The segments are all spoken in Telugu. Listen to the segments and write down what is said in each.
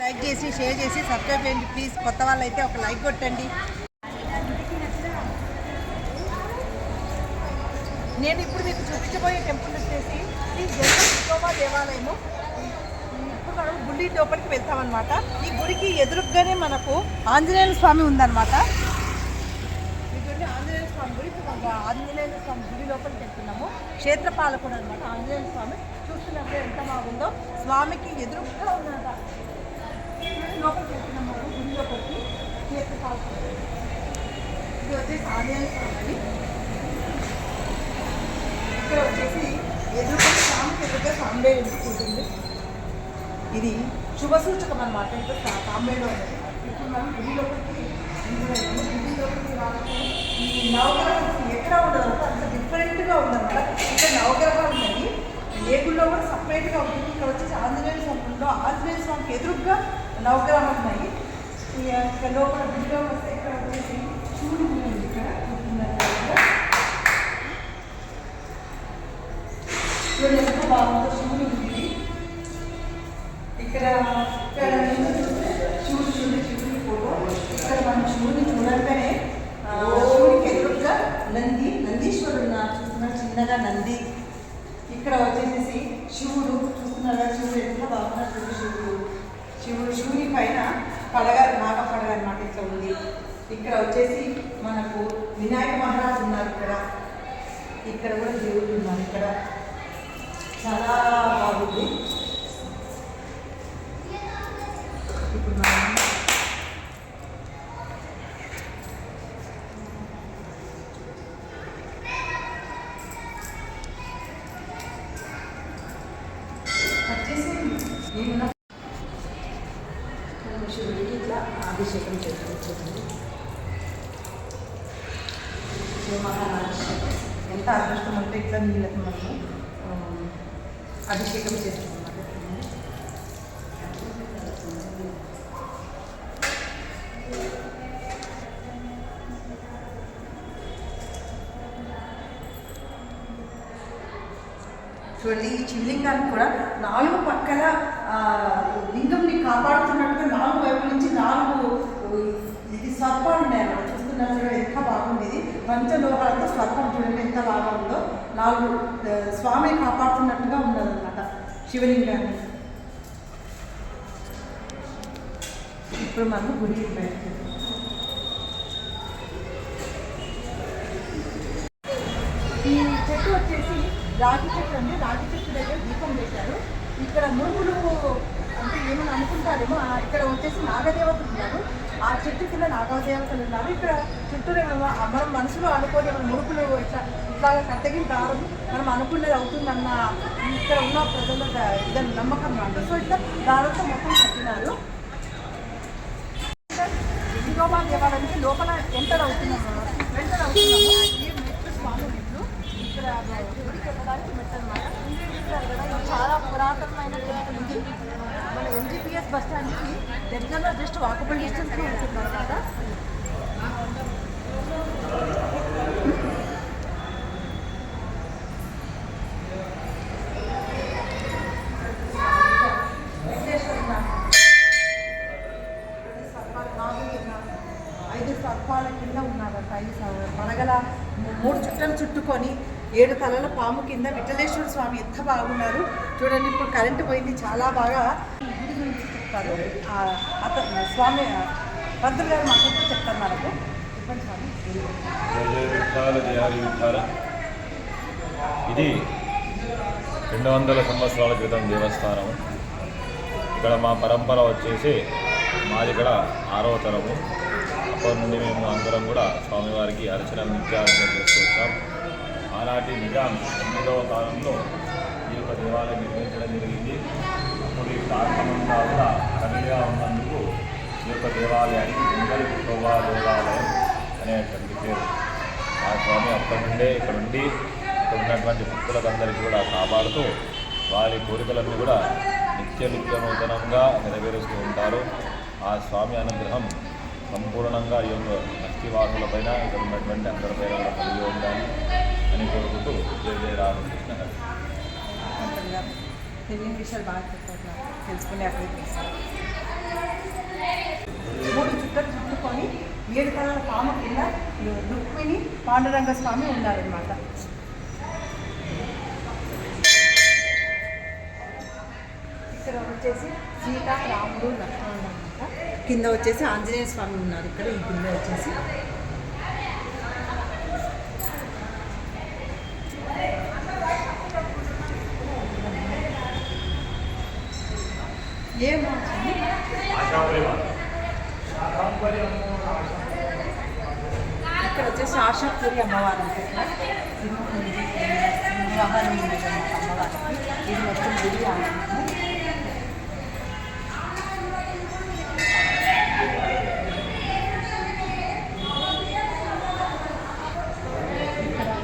లైక్ చేసి షేర్ చేసి సబ్స్క్రైబ్ చేయండి. ప్లీజ్ కొత్త వాళ్ళు అయితే ఒక లైక్ కొట్టండి. నేను ఇప్పుడు మీకు చూపించబోయే టెంపుల్ వచ్చేసి ఈ జగన్ దేవాలయము. ఇప్పుడు మనం గుడి లోపలికి వెళ్తామన్నమాట. ఈ గుడికి ఎదురుగానే మనకు ఆంజనేయ స్వామి ఉందన్నమాట. ఇటువంటి గుడి ఆంజనేయ స్వామి గుడి ఆంజనేయ స్వామి గుడి లోపలికి వెళ్తున్నాము. క్షేత్రపాలకుడు అనమాట ఆంజనేయ స్వామి. చూస్తున్నప్పుడు ఎంత బాగుందో. స్వామికి ఎదురుగా ఉన్నట లోపలికి వెళ్తున్నాము మనం గుడి లోపలికి ఇది వచ్చేసి ఆంజనేయ స్వామి ఇక్కడ వచ్చేసి ఎదురుగా స్వామికి ఎదురుగా సాంబేడు ఉంటుంది ఇది శుభ సూచకం అనమాట ఇక్కడ సా- అనేది ఇప్పుడు మనం గుడి లోపలికి గుడి లోపలికి రావాలి. ఈ నవగ్రహం ఎక్కడ ఉండదు అంత డిఫరెంట్గా ఉందన్నమాట. ఇక్కడ నవగ్రహాలు ఉన్నాయి. ఏ గుడిలో కూడా సపరేట్గా ఉంటుంది. ఇక్కడ వచ్చేసి ఆంజనేయ స్వామిలో ఆంజనేయ స్వామికి ఎదురుగా నవగ్రహాలు ఉన్నాయి ఈ ఇక్కడ లోపల గుడిలో వస్తే ఇక్కడ వచ్చేసి చూడు ఇక్కడ. చూస్తున్నారు కదా. చూడండి ఎంత బాగుందో శివుడు ఉంది ఇక్కడ ఇక్కడ చూడు చూడు చూడు ఫోటో ఇక్కడ మనం శివుడిని చూడగానే చూడికి ఎదురుగా నంది నందీశ్వరుడు ఉన్నారు. చూస్తున్నారు? చిన్నగా నంది. ఇక్కడ వచ్చేసేసి శివుడు ఎంత బాగున్నారు చూడు శివుడు శివుడు శివుని పైన పడగ నాగ పడగ అనమాట ఇట్లా ఉంది. ఇక్కడ వచ్చేసి మనకు వినాయక మహారాజు ఉన్నారు ఇక్కడ. ఇక్కడ కూడా దేవుడు ఉన్నారు ఇక్కడ. చాలా బాగుంది ఇప్పుడు మనం వచ్చేసి నేను శివుడికి ఇట్లా అభిషేకం చేసుకోవచ్చు శివ ఎంత అదృష్టం అంటే ఇట్లా నీళ్ళకి మనము అభిషేకం చేస్తున్నాం చూడండి ఈ శివలింగానికి కూడా నాలుగు పక్కల లింగంని కాపాడు నాలుగు వైపుల నుంచి నాలుగు ఇది సర్పాలు ఉన్నాయి అన్నమాట చూస్తున్నారు చూడండి ఎంత బాగుంది ఇది పంచలోహాలతో స్వర్గం చూడండి ఎంత బాగా ఉందో. నాలుగు స్వామి కాపాడుతున్నట్టుగా ఉన్నదన్నమాట శివలింగాన్ని. ఇప్పుడు మనం గుడికి ఈ చెట్టు వచ్చేసి రాగి చెట్టు అండి. రాగి చెట్టు దగ్గర దీపం పెట్టారు ఇక్కడ మురుగులు అంటే ఏమైనా అనుకుంటారేమో ఇక్కడ వచ్చేసి నాగదేవతలు ఉన్నారు. ఆ చెట్టు కింద నాగదేవతలు ఉన్నారు. ఇక్కడ చుట్టూ మనం మనసులో అనుకోని మన మురుకులు ఇట్లా ఇట్లాగా కట్టగిన దారం మనం అనుకునేది అవుతుందన్న ఇక్కడ ఉన్న ప్రజల ఇదని నమ్మకం అన్నమాట సో ఇట్లా దారంతో మొత్తం కట్టినారు. వినోబా దేవాలయానికి లోపల ఎంటర్ అవుతున్నాం ఎంటర్ అవుతున్నాము. మెట్లు స్వామి మెట్లు ఇక్కడ గుడికి వెళ్ళడానికి మెట్లు చాలా పురాతనమైన టెంపుల్ ఇది మన ఎంజీపీఎస్ బస్ స్టాండ్కి. దగ్గరలో జస్ట్ వాకబుల్ డిస్టెన్స్లో ఉంటున్నారు కదా. ఐదు సర్పాల కింద ఉన్నారట ఐదు పడగల మూడు చుట్టలు చుట్టుకొని ఏడు తలల పాము కింద విఠలేశ్వర స్వామి ఎంత బాగున్నారు. చూడండి ఇప్పుడు కరెంటు పోయింది చాలా బాగా గుడి గురించి చెప్తారు అతను స్వామి పంతులు గారు మాకు చెప్తారు మనకు చెప్పండి స్వామి. ఇది రెండు వందల సంవత్సరాల క్రితం దేవస్థానం. ఇక్కడ మా పరంపర వచ్చేసి మాది ఇక్కడ ఆరవ తరము. అప్పటి నుండి మేము అందరం కూడా స్వామివారికి అర్చన నిత్యార్చన చేస్తూ వచ్చాం. ఆనాటి నిజాం ఎనిమిదవ కాలంలో ఈ దేవాలయం నిర్మించడం జరిగింది. అప్పుడు ఈ ప్రాంతమంతా కూడా అరణ్యంగా ఉన్నందుకు ఈ యొక్క దేవాలయానికి ముందరి విఠోబా దేవాలయం అనేటువంటి పేరు. ఆ స్వామి అక్కడి నుండే ఇక్కడ ఉండి ఇక్కడ ఉన్నటువంటి భక్తులకందరికీ కూడా కాపాడుతూ వారి కోరికలను కూడా నిత్య నిత్యనూతనంగా నెరవేరుస్తూ ఉంటారు. ఆ స్వామి అనుగ్రహం సంపూర్ణంగా ఈ యొక్క భక్తివాసులపైన ఇక్కడ ఉన్నటువంటి అందరిపైన కలిగి ఉండాలి అని కోరుకుంటూ జయ జయ రామకృష్ణ ఉంటుంది తెలియని విషయాలు బాగా చెప్పుకోవట్లా తెలుసుకునే అభివృద్ధి మూడు చుట్టలు చుట్టుకొని ఏడు తల పాము కింద రుక్మిణి పాండురంగ స్వామి ఉన్నారనమాట ఇక్కడ వచ్చేసి సీత రాముడు లక్ష్మణుడు అనమాట కింద వచ్చేసి ఆంజనేయ స్వామి ఉన్నారు. ఇక్కడ ఈ కింద వచ్చేసి ఇక్కడ. వచ్చేసి ఆశాపూరి అమ్మవారు ఉంటుంది అమ్మవారికి. ఇది మొత్తం గుడి ఆలయము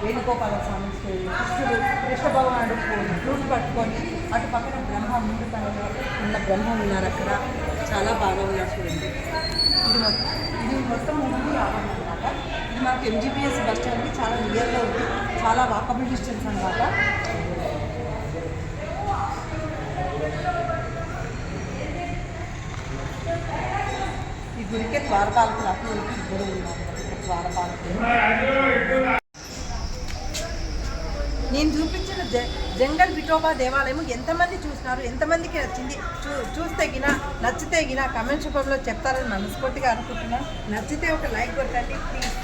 వేణుగోపాల స్వామి కృష్ణుడు కృష్ణ భగవానుడు ఫ్లూట్ పట్టుకొని అటు పక్కన బ్రహ్మ ముందు తనలో ఉన్న బ్రహ్మ ఉన్నారు అక్కడ. చాలా బాగా ఉన్నారు చూడండి. ఇది మొత్తం ఇది మొత్తం ముందు ఆవరణ అనమాట ఇది మనకి ఎంజీపీఎస్ బస్ స్టాండ్కి చాలా నియర్గా ఉంది. చాలా వాకబుల్ డిస్టెన్స్ అనమాట ఈ గురికే ద్వారపాలకు నాకు ఇద్దరు ఉన్నారు. ద్వారపాలకు నేను చూపించిన జ జంగల్ విఠోబా దేవాలయం ఎంతమంది చూసినారు ఎంతమందికి నచ్చింది? చూ చూస్తే గిన నచ్చితే గిన కమెంట్ రూపంలో చెప్తారని మనస్ఫూర్తిగా అనుకుంటున్నాను. నచ్చితే ఒక లైక్ కొట్టండి ప్లీజ్